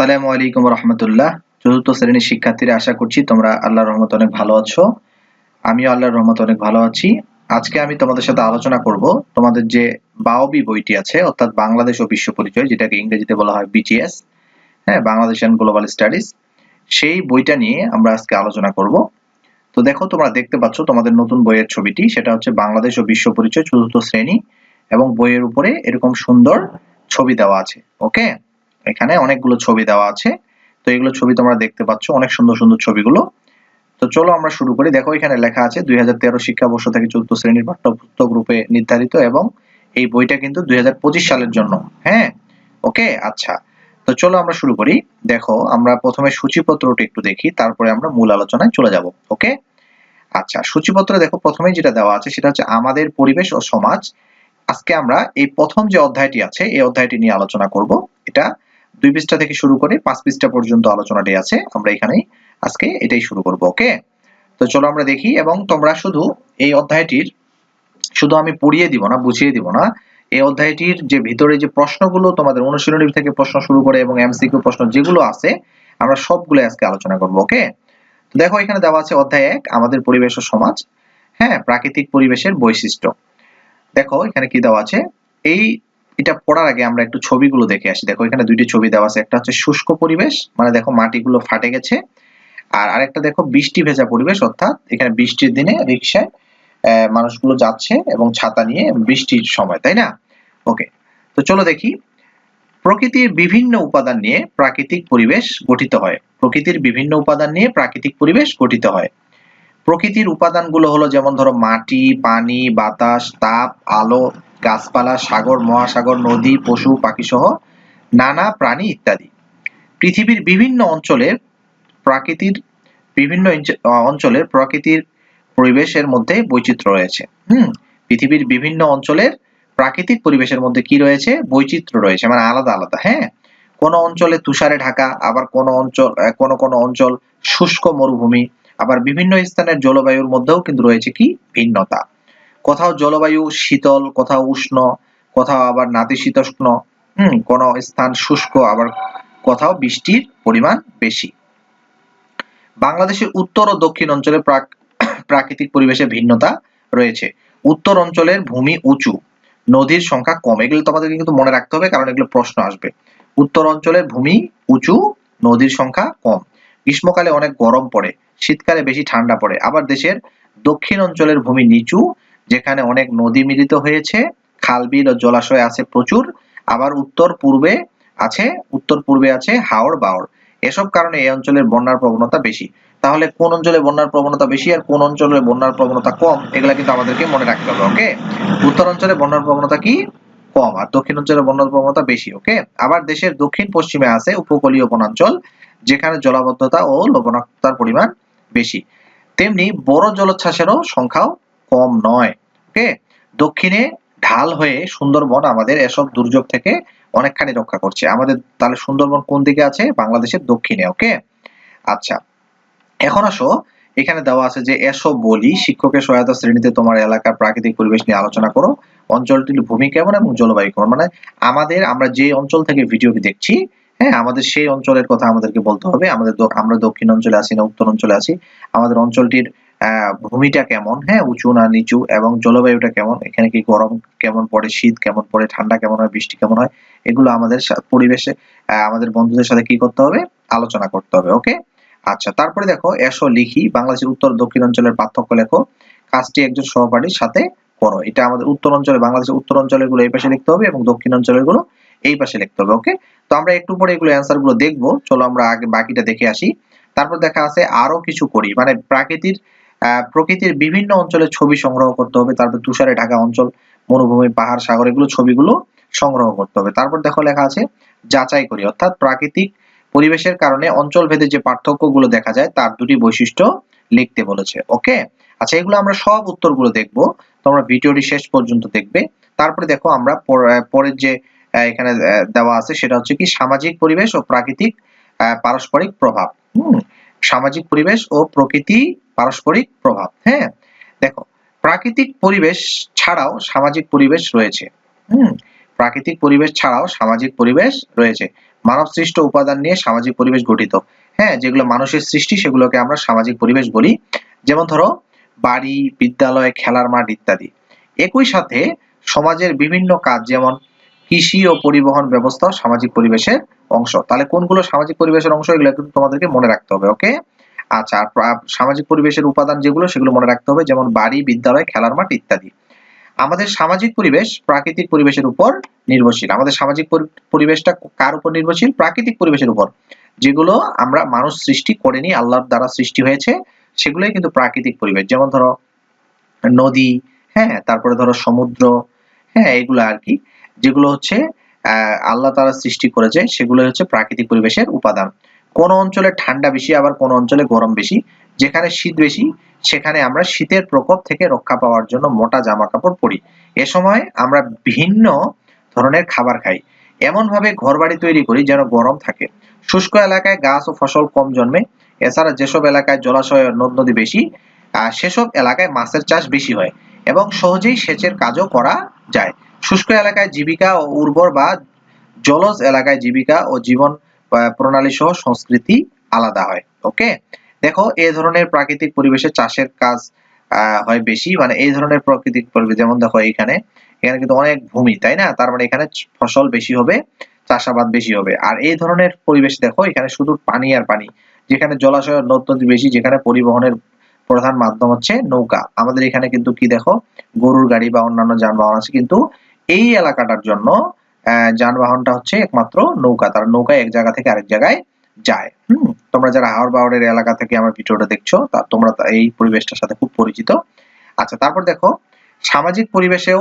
আসসালামু আলাইকুম রহমতুল্লাহ। চতুর্থ শ্রেণির শিক্ষার্থীরা আশা করছি তোমরা আল্লাহর রহমত অনেক ভালো আছো। আমিও আল্লাহর রহমত অনেক ভালো আছি। আজকে আমি তোমাদের সাথে আলোচনা করব তোমাদের যে বাওবি বইটি আছে, অর্থাৎ বাংলাদেশ ও বিশ্ব পরিচয়, যেটাকে ইংরেজিতে বলা হয় বিটিএস হ্যাঁ বাংলাদেশ অ্যান্ড গ্লোবাল স্টাডিজ সেই বইটা নিয়ে আমরা আজকে আলোচনা করব। তো দেখো, তোমরা দেখতে পাচ্ছ তোমাদের নতুন বইয়ের ছবিটি, সেটা হচ্ছে বাংলাদেশ ও বিশ্ব পরিচয় চতুর্থ শ্রেণি, এবং বইয়ের উপরে এরকম সুন্দর ছবি দেওয়া আছে ওকে এখানে অনেকগুলো ছবি দেওয়া আছে। তো এগুলো ছবি তোমরা দেখতে পাচ্ছ, অনেক সুন্দর সুন্দর ছবিগুলো। তো চলো আমরা শুরু করি। দেখো, এখানে লেখা আছে, দুই শিক্ষাবর্ষ থেকে চতুর্থ শ্রেণির পাঠ্যপুস্তক রূপে নির্ধারিত এবং এই বইটা কিন্তু দুই সালের জন্য। হ্যাঁ? ওকে? আচ্ছা। তো চলো আমরা শুরু করি। দেখো, আমরা প্রথমে সূচিপত্রটি একটু দেখি, তারপরে আমরা মূল আলোচনায় চলে যাব। ওকে? আচ্ছা সূচিপত্রে দেখো, প্রথমেই যেটা দেওয়া আছে, সেটা হচ্ছে আমাদের পরিবেশ ও সমাজ। আজকে আমরা এই প্রথম যে অধ্যায়টি আছে, এই অধ্যায়টি নিয়ে আলোচনা করব। এটা দুই পৃষ্ঠা থেকে শুরু করে পাঁচ পৃষ্ঠা পর্যন্ত আলোচনাটি আছে। আমরা এখানেই আজকে এটাই শুরু করব, ওকে? তো চলো আমরা দেখি, এবং তোমরা শুধু এই অধ্যায়টির শুধু আমি পড়িয়ে দিব না, বুঝিয়ে দিব না। এই অধ্যায়টির যে ভিতরে যে প্রশ্নগুলো, তোমাদের অনুশীলনী থেকে প্রশ্ন শুরু করে এবং এমসিকিউ প্রশ্ন যেগুলো আছে, আমরা সবগুলো আজকে আলোচনা করব, ওকে? তো দেখো, এখানে দেওয়া আছে অধ্যায় এক, আমাদের পরিবেশ ও সমাজ। হ্যাঁ প্রাকৃতিক পরিবেশের বৈশিষ্ট্য। দেখো, এখানে কি দেওয়া আছে? এই এটা পড়ার আগে আমরা একটু ছবিগুলো দেখে আসি। দেখো, এখানে দুইটি ছবি দেওয়া আছে। একটা হচ্ছে শুষ্ক পরিবেশ মানে দেখো মাটিগুলো ফাটে গেছে। আর আরেকটা দেখো বৃষ্টি ভেজা পরিবেশ, অর্থাৎ এখানে বৃষ্টির দিনে রিক্সায় মানুষগুলো যাচ্ছে এবং ছাতা নিয়ে বৃষ্টির সময়, তাই না? ওকে, তো চলো দেখি। প্রকৃতির বিভিন্ন উপাদান নিয়ে প্রাকৃতিক পরিবেশ গঠিত হয়। প্রকৃতির বিভিন্ন উপাদান নিয়ে প্রাকৃতিক পরিবেশ গঠিত হয়। প্রকৃতির উপাদানগুলো হলো যেমন ধরো মাটি, পানি, বাতাস, তাপ, আলো গাছপালা, সাগর, মহাসাগর, নদী, পশু পাখি সহ নানা প্রাণী ইত্যাদি। পৃথিবীর বিভিন্ন অঞ্চলের প্রাকৃতির, বিভিন্ন অঞ্চলের প্রকৃতির পরিবেশের মধ্যে বৈচিত্র্য রয়েছে। হুম, পৃথিবীর বিভিন্ন অঞ্চলের প্রাকৃতিক পরিবেশের মধ্যে কি রয়েছে? বৈচিত্র্য রয়েছে মানে আলাদা আলাদা হ্যাঁ? কোন অঞ্চলে তুষারে ঢাকা, আবার কোন অঞ্চল কোন কোন অঞ্চল শুষ্ক মরুভূমি, আবার বিভিন্ন স্থানের জলবায়ুর মধ্যেও কিন্তু রয়েছে কি? ভিন্নতা। কোথাও জলবায়ু শীতল, কোথাও উষ্ণ, কোথাও আবার নাতিশীতোষ্ণ, হম, কোন স্থান শুষ্ক, আবার কোথাও বৃষ্টির পরিমাণ বেশি। বাংলাদেশের উত্তর ও দক্ষিণ অঞ্চলে প্রাকৃতিক পরিবেশে ভিন্নতা রয়েছে। উত্তর অঞ্চলের ভূমি উঁচু। নদীর সংখ্যা কম, এগুলো তোমাদেরকে কিন্তু মনে রাখতে হবে, কারণ এগুলো প্রশ্ন আসবে। উত্তর অঞ্চলের ভূমি উঁচু, নদীর সংখ্যা কম। গ্রীষ্মকালে অনেক গরম পড়ে, শীতকালে বেশি ঠান্ডা পড়ে। আবার দেশের দক্ষিণ অঞ্চলের ভূমি নিচু যেখানে অনেক নদী মিলিত হয়েছে, খাল বিল ও জলাশয় আছে প্রচুর, আবার উত্তর পূর্বে আছে, উত্তর পূর্বে আছে হাওড় বাওড় এসব কারণে এই অঞ্চলের বন্যার প্রবণতা বেশি। তাহলে কোন অঞ্চলে বন্যার প্রবণতা বেশি আর কোন অঞ্চলে বন্যার প্রবণতা কম, এগুলা কিন্তু আমাদেরকে মনে রাখতে হবে, ওকে? উত্তর অঞ্চলে বন্যার প্রবণতা কি? কম, আর দক্ষিণ অঞ্চলে বন্যার প্রবণতা বেশি, ওকে? আবার দেশের দক্ষিণ পশ্চিমে আছে উপকূলীয় বনাঞ্চল, যেখানে জলাবদ্ধতা ও লবণাক্ততার পরিমাণ বেশি। তেমনি বড় জলোচ্ছ্বাসেরও সংখ্যাও কম নয়, ওকে? দক্ষিণে ঢাল হয়ে সুন্দরবন আমাদের এসব দুর্যোগ থেকে অনেকখানি রক্ষা করছে। আমাদের তাহলে সুন্দরবন কোন দিকে আছে? বাংলাদেশের দক্ষিণে, ওকে? আচ্ছা এখন আসো। এখানে দেওয়া আছে যে এসব বলি, শিক্ষকের সহায়তা শ্রেণীতে তোমার এলাকার প্রাকৃতিক পরিবেশ নিয়ে আলোচনা করো। অঞ্চলটির ভূমি কেমন এবং জলবায়ু কেমন? মানে আমাদের, আমরা যে অঞ্চল থেকে ভিডিওটি দেখছি হ্যাঁ আমাদের সেই অঞ্চলের কথা আমাদেরকে বলতে হবে। আমাদের আমরা দক্ষিণ অঞ্চলে আছি না, উত্তর অঞ্চলে আছি। আমাদের অঞ্চলটির ভূমিটা কেমন? হ্যাঁ উঁচু না নিচু? এবং জলবায়ুটা কেমন? এখানে কি গরম কেমন পড়ে? শীত কেমন পড়ে? ঠান্ডা কেমন হয়? বৃষ্টি কেমন হয়? এগুলো আমাদের পরিবেশে আমাদের বন্ধুদের সাথে কি করতে হবে? আলোচনা করতে হবে, ওকে? আচ্ছা তারপরে দেখো, এসো লিখি। বাংলাদেশের উত্তর দক্ষিণ অঞ্চলের পার্থক্য লেখো। কাজটি একজন সহপাঠীর সাথে করো। এটা আমাদের উত্তর অঞ্চলে, বাংলাদেশের উত্তর অঞ্চলেরগুলো এই পাশে লিখতে হবে এবং দক্ষিণ অঞ্চলেরগুলো এই পাশে লিখতে হবে ওকে তো আমরা একটু পরে এগুলো অ্যান্সারগুলো দেখব। চলো আমরা আগে বাকিটা দেখে আসি। তারপর দেখা আছে আরও কিছু করি। মানে প্রাকৃতির প্রকৃতির বিভিন্ন অঞ্চলের ছবি সংগ্রহ করতে হবে। তারপর তুষারে ঢাকা অঞ্চল, মরুভূমি, পাহাড়, সাগর, এগুলো ছবিগুলো সংগ্রহ করতে হবে। তারপর দেখো লেখা আছে, যাচাই করি। অর্থাৎ প্রাকৃতিক পরিবেশের কারণে অঞ্চল ভেদে যে পার্থক্যগুলো দেখা যায়, তার দুটি বৈশিষ্ট্য লিখতে বলেছে ওকে আচ্ছা এগুলো আমরা সব উত্তরগুলো দেখব। তোমরা ভিডিওটি শেষ পর্যন্ত দেখবে। তারপরে দেখো আমরা পরের যে এখানে দেওয়া আছে। সেটা হচ্ছে কি, সামাজিক পরিবেশ ও প্রাকৃতিক পারস্পরিক প্রভাব। সামাজিক পরিবেশ ও প্রকৃতি পারস্পরিক প্রভাব। হ্যাঁ দেখো, প্রাকৃতিক পরিবেশ ছাড়াও সামাজিক পরিবেশ রয়েছে। হুম, প্রাকৃতিক পরিবেশ ছাড়াও সামাজিক পরিবেশ রয়েছে। মানব সৃষ্ট উপাদান নিয়ে সামাজিক পরিবেশ গঠিত। হ্যাঁ যেগুলো মানুষের সৃষ্টি, সেগুলোকে আমরা সামাজিক পরিবেশ বলি। যেমন ধরো, বাড়ি, বিদ্যালয়, খেলার মাঠ ইত্যাদি। একই সাথে সমাজের বিভিন্ন কাজ, যেমন কৃষি ও পরিবহন ব্যবস্থা সামাজিক পরিবেশের অংশ। তাহলে কোনগুলো সামাজিক পরিবেশের অংশ, এগুলো কিন্তু তোমাদেরকে মনে রাখতে হবে ওকে আচ্ছা সামাজিক পরিবেশের উপাদান যেগুলো, সেগুলো মনে রাখতে হবে, যেমন বাড়ি, বিদ্যালয়, খেলার মাঠ ইত্যাদি। আমাদের সামাজিক পরিবেশ প্রাকৃতিক পরিবেশের উপর নির্ভরশীল। আমাদের সামাজিক পরিবেশটা কার উপর নির্ভরশীল? প্রাকৃতিক পরিবেশের উপর। যেগুলো আমরা মানুষ সৃষ্টি করেনি, আল্লাহর দ্বারা সৃষ্টি হয়েছে, সেগুলোই কিন্তু প্রাকৃতিক পরিবেশ। যেমন ধরো নদী হ্যাঁ তারপরে ধরো সমুদ্র হ্যাঁ এগুলো আর কি। যেগুলো হচ্ছে আল্লাহ তারা সৃষ্টি করেছে সেগুলো হচ্ছে প্রাকৃতিক পরিবেশের উপাদান। কোন অঞ্চলে ঠান্ডা বেশি, আবার কোন অঞ্চলে গরম বেশি। যেখানে শীত বেশি, সেখানে আমরা শীতের প্রকোপ থেকে রক্ষা পাওয়ার জন্য মোটা জামা কাপড় পরি। এ সময় আমরা ভিন্ন ধরনের খাবার খাই। এমন ভাবে ঘর বাড়ি তৈরি করি যেন গরম থাকে। শুষ্ক এলাকায় গাছ ও ফসল কম জন্মে, এছাড়া যেসব এলাকায় জলাশয় নদ নদী বেশি সেসব এলাকায় মাছের চাষ বেশি হয় এবং সহজেই সেচের কাজও করা যায়। শুষ্ক এলাকায় জীবিকা ও উর্বর বা জলজ এলাকায় জীবিকা ও জীবন প্রণালী সহ সংস্কৃতি আলাদা হয় ওকে দেখো এই ধরনের প্রাকৃতিক পরিবেশে চাষের কাজ হয় বেশি মানে এই ধরনের প্রাকৃতিক পরিবেশ, যেমন দেখো এখানে এখানে কিন্তু অনেক ভূমি, তাই না? তার মানে এখানে ফসল বেশি হবে, চাষাবাদ বেশি হবে। আর এই ধরনের পরিবেশ দেখো, এখানে শুধু পানি আর পানি, যেখানে জলাশয় নদ বেশি, যেখানে পরিবহনের প্রধান মাধ্যম হচ্ছে নৌকা। আমাদের এখানে কিন্তু কি দেখো, গরুর গাড়ি বা অন্যান্য যানবাহন আছে, কিন্তু এই এলাকাটার জন্য যানবাহনটা হচ্ছে একমাত্র নৌকা। তার নৌকায় এক জায়গা থেকে আরেক জায়গায় যায়। হুম? তোমরা যারা হাওড় বাওড়ের এলাকা থেকে আমার ভিডিওটা দেখছ, তা তোমরা এই পরিবেশটার সাথে খুব পরিচিত। আচ্ছা তারপর দেখো, সামাজিক পরিবেশেও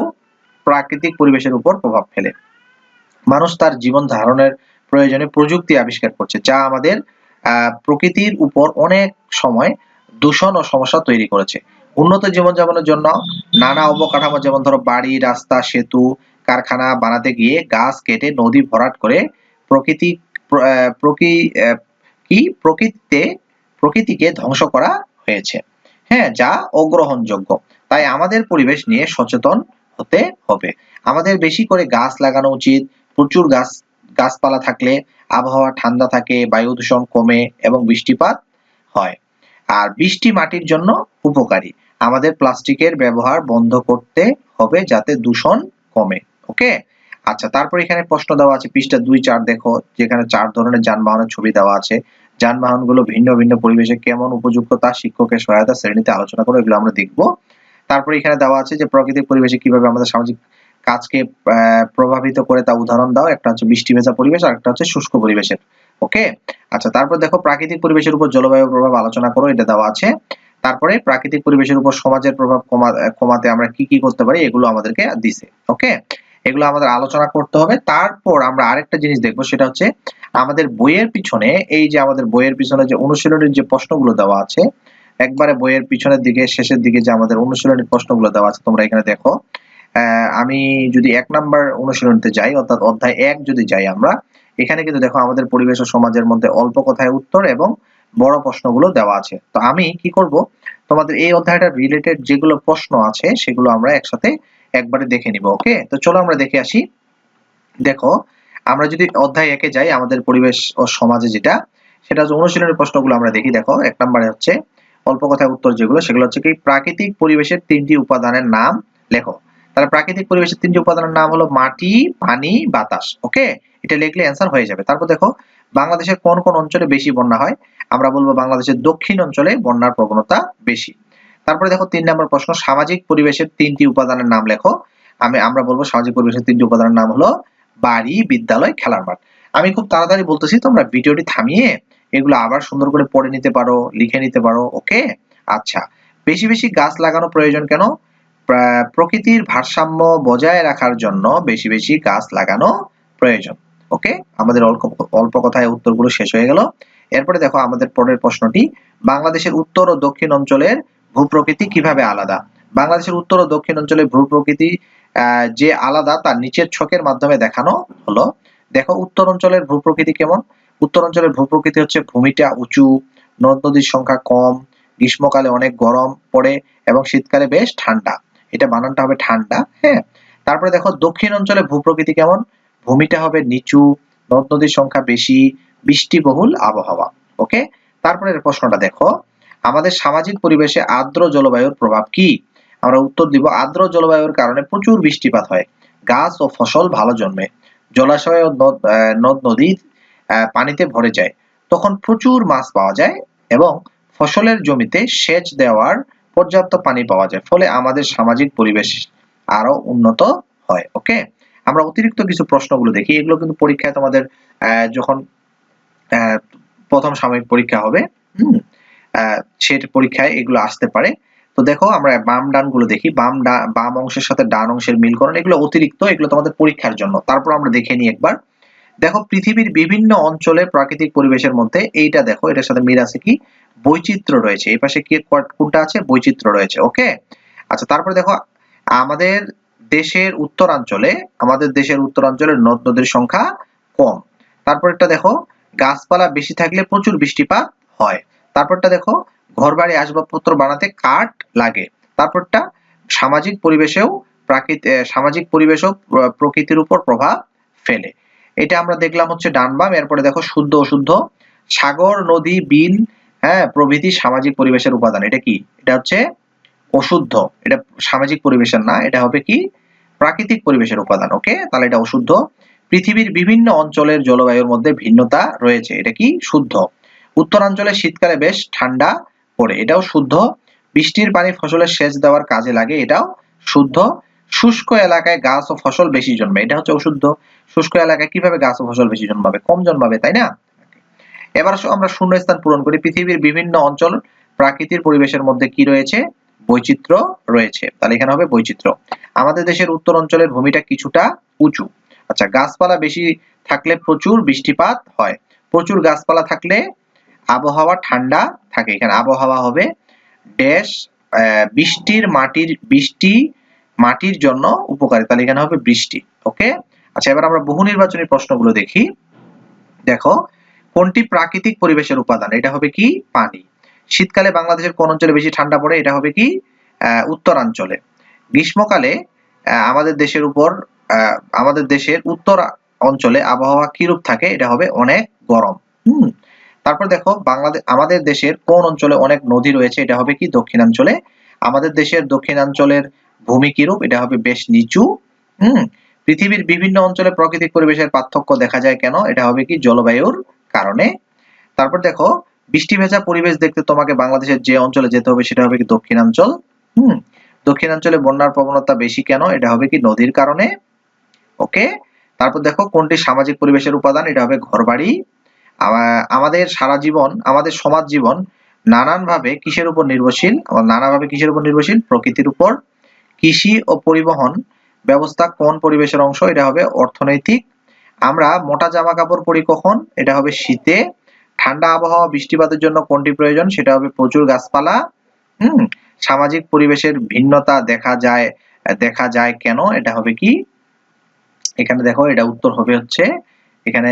প্রাকৃতিক পরিবেশের উপর প্রভাব ফেলে। মানুষ তার জীবন ধারণের প্রয়োজনে প্রযুক্তি আবিষ্কার করছে, যা আমাদের প্রকৃতির উপর অনেক সময় দূষণ ও সমস্যা তৈরি করেছে। উন্নত জীবনযাপনের জন্য নানা অবকাঠামো, যেমন ধরো বাড়ি, রাস্তা, সেতু, কারখানা বানাতে গিয়ে গাছ কেটে নদী ভরাট করে প্রকৃতি কি? প্রকৃতিতে, প্রকৃতিকে ধ্বংস করা হয়েছে। হ্যাঁ যা অগ্রহণযোগ্য। তাই আমাদের পরিবেশ নিয়ে সচেতন হতে হবে। আমাদের বেশি করে গাছ লাগানো উচিত। প্রচুর গাছ, গাছপালা থাকলে আবহাওয়া ঠান্ডা থাকে, বায়ু দূষণ কমে এবং বৃষ্টিপাত হয়। আর বৃষ্টি মাটির জন্য উপকারী। আমাদের প্লাস্টিকের ব্যবহার বন্ধ করতে হবে যাতে দূষণ কমে ওকে আচ্ছা তারপর এখানে প্রশ্ন দেওয়া আছে, পৃষ্ঠা দুই চার দেখো, যেখানে চার ধরনের যানবাহনের ছবি দেওয়া আছে। যানবাহনগুলো ভিন্ন ভিন্ন পরিবেশে কেমন উপযুক্ত তা শিক্ষকের সহায়তা শ্রেণীতে আলোচনা করে এগুলো আমরা দেখব। তারপর এখানে দেওয়া আছে যে প্রাকৃতিক পরিবেশে কীভাবে আমাদের সামাজিক কাজকে প্রভাবিত করে তা উদাহরণ দাও। একটা হচ্ছে বৃষ্টি ভেজা পরিবেশ, আর একটা হচ্ছে শুষ্ক পরিবেশের ওকে আচ্ছা তারপর দেখো, প্রাকৃতিক পরিবেশের উপর জলবায়ু প্রভাব আলোচনা করো, এটা দেওয়া আছে। তারপরে প্রাকৃতিক পরিবেশের উপর সমাজের প্রভাব কমাতে আমরা কি কি করতে পারি, এগুলো আমাদেরকে দিছে ওকে এগুলো আমাদের আলোচনা করতে হবে। তারপর আমরা আরেকটা জিনিস দেখব, সেটা হচ্ছে আমাদের বইয়ের পিছনে, এই যে আমাদের বইয়ের পিছনে যে অনুশীলনের যে প্রশ্নগুলো দেওয়া আছে, একবারে বইয়ের পিছনের দিকে, শেষের দিকে যে আমাদের অনুশীলনের প্রশ্নগুলো দেওয়া আছে, তোমরা এখানে দেখো। আমি যদি এক নাম্বার অনুশীলনীতে যাই, অর্থাৎ অধ্যায় এক যদি যাই আমরা, এখানে কিন্তু দেখো আমাদের পরিবেশ ও সমাজের মধ্যে অল্প কথায় উত্তর এবং বড় প্রশ্নগুলো দেওয়া আছে। তো আমি কি করব? তোমাদের এই অধ্যায়টা রিলেটেড যেগুলো প্রশ্ন আছে, সেগুলো আমরা একসাথে একবারে দেখে নিব ওকে তো চলো আমরা দেখে আসি। দেখো, আমরা যদি অধ্যায় একে যাই, আমাদের পরিবেশ ও সমাজে যেটা, সেটা হচ্ছে অনুশীলনের প্রশ্নগুলো আমরা দেখি। দেখো, এক নম্বরে হচ্ছে, অল্প কথায় উত্তর যেগুলো, সেগুলো হচ্ছে কি, প্রাকৃতিক পরিবেশের তিনটি উপাদানের নাম, লেখো। তাহলে প্রাকৃতিক পরিবেশের তিনটি উপাদানের নাম হলো মাটি, পানি, বাতাস ওকে এটা লিখলে অ্যান্সার হয়ে যাবে। তারপর দেখো, বাংলাদেশের কোন কোন অঞ্চলে বেশি বন্যা হয়? আমরা বলব বাংলাদেশের দক্ষিণ অঞ্চলে বন্যার প্রবণতা বেশি। তারপরে দেখো তিন নম্বর প্রশ্ন, সামাজিক পরিবেশের তিনটি উপাদানের নাম লেখো। আমি, আমরা বলব সামাজিক পরিবেশের তিনটি উপাদানের নাম হলো বাড়ি, বিদ্যালয়, খেলার মাঠ। আমি খুব তাড়াতাড়ি বলতেছি, তোমরা ভিডিওটি থামিয়ে এগুলো আবার সুন্দর করে পড়ে নিতে পারো, লিখে নিতে পারো, ওকে? আচ্ছা বেশি বেশি গাছ লাগানো প্রয়োজন কেন? প্রকৃতির ভারসাম্য বজায় রাখার জন্য বেশি বেশি গাছ লাগানো প্রয়োজন, ওকে? আমাদের অল্প অল্প কথায় উত্তরগুলো শেষ হয়ে গেল। এরপরে দেখো আমাদের পরের প্রশ্নটি, বাংলাদেশের উত্তর ও দক্ষিণ অঞ্চলের ভূপ্রকৃতি কীভাবে আলাদা? বাংলাদেশের উত্তর ও দক্ষিণ অঞ্চলের ভূপ্রকৃতি যে আলাদা তার নিচের ছকের মাধ্যমে দেখানো হলো। দেখো, উত্তর অঞ্চলের ভূপ্রকৃতি কেমন? উত্তর অঞ্চলের ভূপ্রকৃতি হচ্ছে ভূমিটা উঁচু, নদ নদীর সংখ্যা কম, গ্রীষ্মকালে অনেক গরম পড়ে এবং শীতকালে বেশ ঠান্ডা। এটা বানানটা হবে ঠান্ডা হ্যাঁ? তারপরে দেখো, দক্ষিণ অঞ্চলে ভূপ্রকৃতি কেমন? ভূমিটা হবে নিচু, নদ নদীর সংখ্যা বেশি বৃষ্টিবহুল আবহাওয়া ওকে তারপরে প্রশ্নটা দেখো, আমাদের সামাজিক পরিবেশে আর্দ্র জলবায়ুর প্রভাব কি? আমরা উত্তর দিব, আর্দ্র জলবায়ুর কারণে প্রচুর বৃষ্টিপাত হয়, গাছ ও ফসল ভালো জন্মে, জলাশয় ও নদ নদী পানিতে ভরে যায়, তখন প্রচুর মাছ পাওয়া যায় এবং ফসলের জমিতে সেচ দেওয়ার পর্যাপ্ত পানি পাওয়া যায়, ফলে আমাদের সামাজিক পরিবেশ আরও উন্নত হয় ওকে আমরা অতিরিক্ত কিছু প্রশ্নগুলো দেখি, এগুলো কিন্তু পরীক্ষায় তোমাদের যখন প্রথম সাময়িক পরীক্ষা হবে সেট পরীক্ষায় এগুলো আসতে পারে। তো দেখো, আমরা বাম ডানগুলো দেখি। বাম বাম অংশের সাথে ডান অংশের মিলকরণ, এগুলো অতিরিক্ত, এগুলো তোমাদের পরীক্ষার জন্য। তারপর আমরা দেখে নিই একবার। দেখো, পৃথিবীর বিভিন্ন অঞ্চলে প্রাকৃতিক পরিবেশের মধ্যে এইটা দেখো, এটার সাথে মিল আছে কি? বৈচিত্র্য রয়েছে। এই পাশে কি কোনটা আছে? বৈচিত্র্য রয়েছে, ওকে? আচ্ছা তারপরে দেখো, আমাদের দেশের উত্তরাঞ্চলে, আমাদের দেশের উত্তরাঞ্চলে নদ নদীর সংখ্যা কম। তারপরটা দেখো গাছপালা বেশি থাকলে প্রচুর বৃষ্টিপাত হয়। তারপরটা দেখো ঘরবাড়ি আসবাবপত্র বানাতে কাঠ লাগে। তারপরটা সামাজিক পরিবেশেও প্রাকৃত আহ, সামাজিক পরিবেশও প্র- প্রকৃতির উপর প্রভাব ফেলে। এটা আমরা দেখলাম হচ্ছে ডান বাম এরপরে দেখো শুদ্ধ অশুদ্ধ। সাগর নদী বিল হ্যাঁ প্রভৃতি সামাজিক পরিবেশের উপাদান। এটা কি? এটা হচ্ছে অশুদ্ধ। এটা সামাজিক পরিবেশের না এটা হবে কি? প্রাকৃতিক পরিবেশের উপাদান। ওকে? তাহলে এটা অশুদ্ধ। পৃথিবীর বিভিন্ন অঞ্চলের জলবায়ুর মধ্যে ভিন্নতা রয়েছে। এটা কি শুদ্ধ? উত্তরাঞ্চলে শীতকালে বেশ ঠান্ডা পড়ে। এটাও শুদ্ধ। বৃষ্টির পানি ফসলের সেচ দেওয়ার কাজে লাগে। এটাও শুদ্ধ। শুষ্ক এলাকায় গাছ ও ফসল বেশি জন্মে। এটা হচ্ছে অশুদ্ধ। শুষ্ক এলাকায় কীভাবে গাছ ও ফসল বেশি জন্মাবে? কম জন্মাবে, তাই না? এবার আমরা শূন্যস্থান পূরণ করি। পৃথিবীর বিভিন্ন অঞ্চল প্রাকৃতিক পরিবেশের মধ্যে কি রয়েছে? বৈচিত্র্য রয়েছে। তাহলে এখানে হবে বৈচিত্র্য। আমাদের দেশের উত্তর অঞ্চলের ভূমিটা কিছুটা উঁচু। আচ্ছা গাছপালা বেশি থাকলে প্রচুর বৃষ্টিপাত হয়। প্রচুর গাছপালা থাকলে আবহাওয়া ঠান্ডা থাকে। এখানে আবহাওয়া হবে ড্যাশ বৃষ্টির মাটির, বৃষ্টি মাটির জন্য উপকারী। তাহলে এখানে হবে বৃষ্টি, ওকে? আচ্ছা এবার আমরা বহু নির্বাচনী প্রশ্নগুলো দেখি। দেখো, কোনটি প্রাকৃতিক পরিবেশের উপাদান? এটা হবে কি? পানি। শীতকালে বাংলাদেশের কোন অঞ্চলে বেশি ঠান্ডা পড়ে? এটা হবে কি? উত্তরাঞ্চলে। গ্রীষ্মকালে আমাদের দেশের উপর আমাদের দেশের উত্তর অঞ্চলে আবহাওয়া কিরূপ থাকে, এটা হবে অনেক গরম। হুম, তারপর দেখো বাংলাদেশ আমাদের দেশের কোন অঞ্চলে অনেক নদী রয়েছে, এটা হবে কি? দক্ষিণাঞ্চলে। আমাদের দেশের দক্ষিণাঞ্চলের ভূমি কিরূপ? এটা হবে বেশ নিচু। হুম, পৃথিবীর বিভিন্ন অঞ্চলে প্রাকৃতিক পরিবেশের পার্থক্য দেখা যায় কেন? এটা হবে কি? জলবায়ুর কারণে। তারপর দেখো, বৃষ্টি ভেজা পরিবেশ দেখতে তোমাকে বাংলাদেশের যে অঞ্চলে যেতে হবে, সেটা হবে কি দক্ষিণাঞ্চল? হুম, দক্ষিণাঞ্চলে বন্যার প্রবণতা বেশি কেন? এটা হবে কি নদীর কারণে। ওকে? তারপর দেখো কোনটি সামাজিক পরিবেশের উপাদান? এটা হবে ঘরবাড়ি। আমা- আমাদের সারা জীবন, আমাদের সমাজ জীবন নানানভাবে কিসের উপর নির্ভরশীল? নানাভাবে কিসের উপর নির্ভরশীল? প্রকৃতির উপর। কৃষি ও পরিবহন ব্যবস্থা কোন পরিবেশের অংশ? এটা হবে অর্থনৈতিক। আমরা মোটা জামা কাপড় পরি কখন? এটা হবে শীতে। ঠান্ডা আবহাওয়া, বৃষ্টিপাতের জন্য কোনটি প্রয়োজন? সেটা হবে প্রচুর গাছপালা। হুম? সামাজিক পরিবেশের ভিন্নতা দেখা যায় দেখা যায় কেন? এটা হবে কি? এখানে দেখো, এটা উত্তর হবে হচ্ছে, এখানে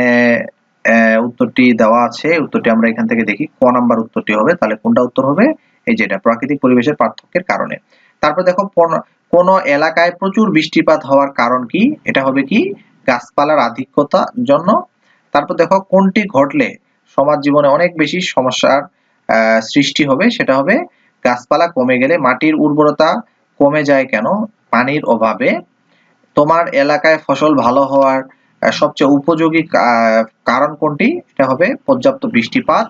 উত্তরটি দেওয়া আছে, উত্তরটি আমরা এখান থেকে দেখি, ক নাম্বার উত্তরটি হবে, তাহলে কোনটা উত্তর হবে? এই যেটা প্রাকৃতিক পরিবেশের পার্থক্যের কারণে। তারপর দেখো, কোন- কোন এলাকায় প্রচুর বৃষ্টিপাত হওয়ার কারণ কি? এটা হবে কি? গাছপালার আধিক্যতার জন্য। তারপর দেখো, কোনটি ঘটলে সমাজ জীবনে অনেক বেশি সমস্যার সৃষ্টি হবে? সেটা হবে, গাছপালা কমে গেলে মাটির উর্বরতা কমে যায় কেন? পানির অভাবে। তোমার এলাকায় ফসল ভালো হওয়ার সবচেয়ে উপযোগী কারণ কোনটি? এটা হবে পর্যাপ্ত বৃষ্টিপাত।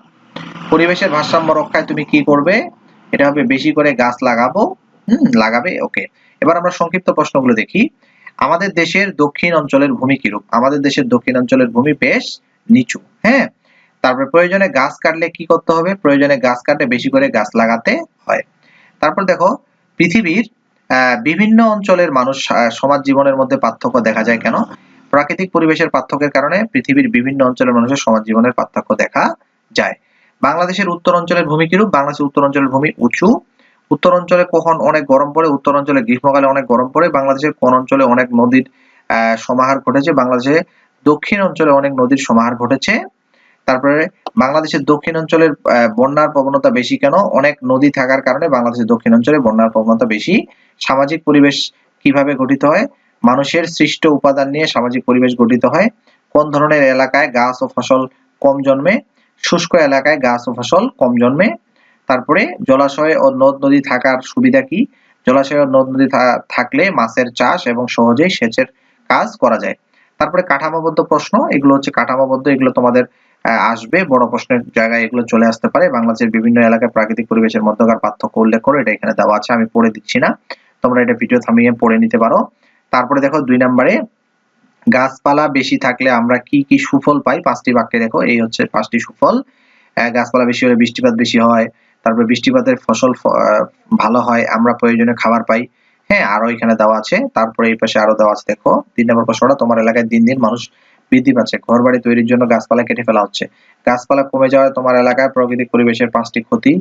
পরিবেশের ভারসাম্য রক্ষায় তুমি কি করবে? এটা হবে বেশি করে গাছ লাগাবো। হুম, লাগাবে, ওকে। এবার আমরা সংক্ষিপ্ত প্রশ্নগুলো দেখি। আমাদের দেশের দক্ষিণ অঞ্চলের ভূমি কিরূপ? আমাদের দেশের দক্ষিণ অঞ্চলের ভূমি বেশ নিচু হ্যাঁ? তারপর প্রয়োজনে গাছ কাটলে কি করতে হবে? প্রয়োজনে গাছ কাটলে বেশি করে গাছ লাগাতে হয়। তারপর দেখো, পৃথিবীর বিভিন্ন অঞ্চলের মানুষ সমাজ জীবনের মধ্যে পার্থক্য দেখা যায় কেন? প্রাকৃতিক পরিবেশের পার্থক্যের কারণে পৃথিবীর বিভিন্ন অঞ্চলের মানুষের সমাজ জীবনের পার্থক্য দেখা যায়। বাংলাদেশের উত্তর অঞ্চলের ভূমি কিরূপ? বাংলাদেশের উত্তর অঞ্চলের ভূমি উঁচু। উত্তর অঞ্চলে কখন অনেক গরম পড়ে, উত্তর অঞ্চলে গ্রীষ্মকালে অনেক গরম পড়ে, বাংলাদেশের কোন অঞ্চলে অনেক নদীর সমাহার ঘটেছে? বাংলাদেশে দক্ষিণ অঞ্চলে অনেক নদীর সমাহার ঘটেছে। তারপরে বাংলাদেশের দক্ষিণ অঞ্চলের বন্যার প্রবণতা বেশি কেন? অনেক নদী থাকার কারণে বাংলাদেশের দক্ষিণ অঞ্চলে বন্যার প্রবণতা বেশি। সামাজিক পরিবেশ কীভাবে গঠিত হয়? মানুষের সৃষ্ট উপাদান নিয়ে সামাজিক পরিবেশ গঠিত হয়। কোন ধরনের এলাকায় গাছ ও ফসল কম জন্মে? শুষ্ক এলাকায় গাছ ও ফসল কম জন্মে। তারপরে জলাশয় ও নদ নদী থাকার সুবিধা কি? জলাশয় ও নদ নদী থাকলে মাছের চাষ এবং সহজেই সেচের কাজ করা যায়। তারপরে কাঠামোবদ্ধ প্রশ্ন, এগুলো হচ্ছে কাঠামোবদ্ধ, এগুলো তোমাদের আসবে। বড় প্রশ্নের জায়গায় এগুলো চলে আসতে পারে। বাংলাদেশের বিভিন্ন এলাকায় প্রাকৃতিক পরিবেশের মধ্যকার পার্থক্য উল্লেখ করে। এটা এখানে দেওয়া আছে, আমি পড়ে দিচ্ছি না। তোমরা এটা ভিডিও থামিয়ে পড়ে নিতে পারো। তারপরে দেখো দুই নম্বরে, গাছপালা বেশি থাকলে আমরা কি কি সুফল পাই? পাঁচটি বাক্যে দেখো, এই হচ্ছে পাঁচটি সুফল। গাছপালা বেশি হলে বৃষ্টিপাত বেশি হয়, তারপরে বৃষ্টিপাতের ফসল ভালো হয়, আমরা প্রয়োজনীয় খাবার পাই। হ্যাঁ আরও এখানে দেওয়া আছে। তারপরে এই পাশে আরও দেওয়া আছে, দেখো। তিন নম্বর প্রশ্নটা, তোমার এলাকায় দিন দিন মানুষ বৃদ্ধি পাচ্ছে। ঘর বাড়ি তৈরির জন্য গাছপালা কেটে ফেলা হচ্ছে। গাছপালা কমে যাওয়ায় তোমার এলাকায় প্রাকৃতিক পরিবেশের পাঁচটি ক্ষতি।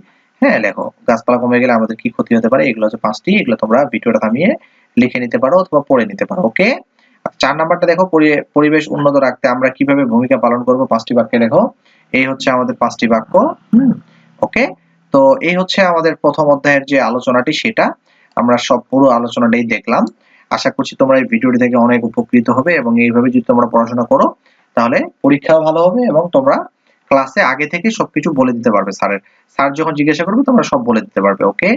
হ্যাঁ লেখো, গাছপালা কমে গেলে আমাদের কি ক্ষতি হতে পারে? এগুলো হচ্ছে পাঁচটি, এগুলো তোমরা ভিডিওটা থামিয়ে লিখে নিতে পারো অথবা পড়ে নিতে পারো, ওকে? চার নাম্বারটা দেখো পরিবেশ উন্নত রাখতে আমরা কীভাবে ভূমিকা পালন করব পাঁচটি বাক্যে দেখো এই হচ্ছে আমাদের পাঁচটি বাক্য ওকে? তো এই হচ্ছে আমাদের প্রথম অধ্যায়ের যে আলোচনাটি, সেটা আমরা সব পুরো আলোচনাটাই দেখলাম। আশা করছি তোমরা এই ভিডিওটি থেকে অনেক উপকৃত হবে এবং এইভাবে যদি তোমরা পড়াশোনা করো, তাহলে পরীক্ষাও ভালো হবে এবং তোমরা ক্লাসে আগে থেকে সবকিছু বলে দিতে পারবে স্যারের। স্যার যখন জিজ্ঞাসা করবে, তোমরা সব বলে দিতে পারবে ওকে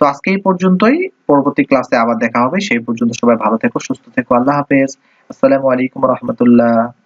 তো আজকে এই পর্যন্তই। পরবর্তী ক্লাসে আবার দেখা হবে। সেই পর্যন্ত সবাই ভালো থেকো, সুস্থ থেকো। আল্লাহ হাফেজ। আসসালামু আলাইকুম রহমতুল্লাহ।